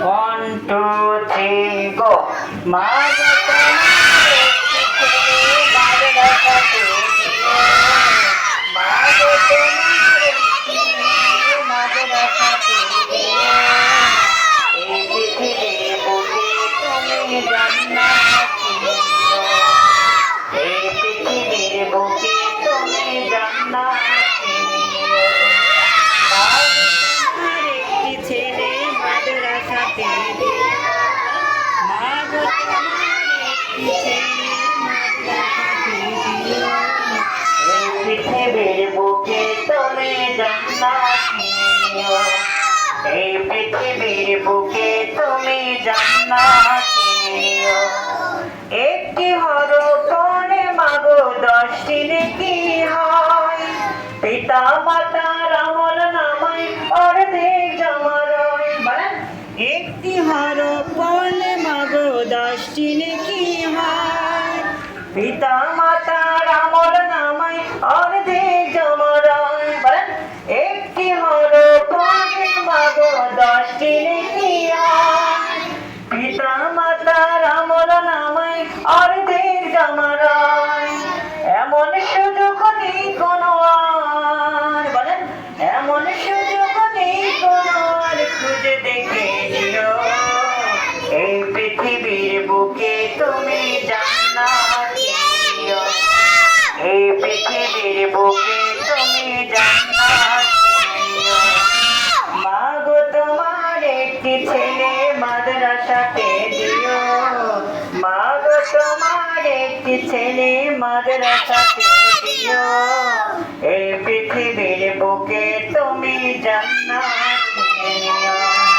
One two three go মা গো তোমার একটি ছেলে মাদ্রাসাতে দিও মা গো তোমার একটি ছেলে মাদ্রাসাতে দিও এই পৃথিবীর বুকে তুমি জান্নাত দিও এই পৃথিবীর বুকে তুমি জান্নাত দিও মা গো তোমার একটি ছেলে মাদ্রাসাতে দিও মা গো তোমার একটি ছেলে মাদ্রাসাতে দিও এই পৃথিবীর বুকে তুমি জান্নাত নিও এই পৃথিবীর একটি হরো মাগো দশটি কি হয়। পিতা মাতার আমল নামাই অর্ধেক জমা রয় একটি হরো পড়লে মাগো দশটি কি হয়? পিতা মাতার আমল তুমি জান্নাত এই পৃথিবীর বুকে তুমি জান্নাত তোমার একটি ছেলে মাদ্রাসাতে দিও। মা তোমার একটি ছেলে মাদ্রাসাতে দিও। এই পৃথিবীর বুকে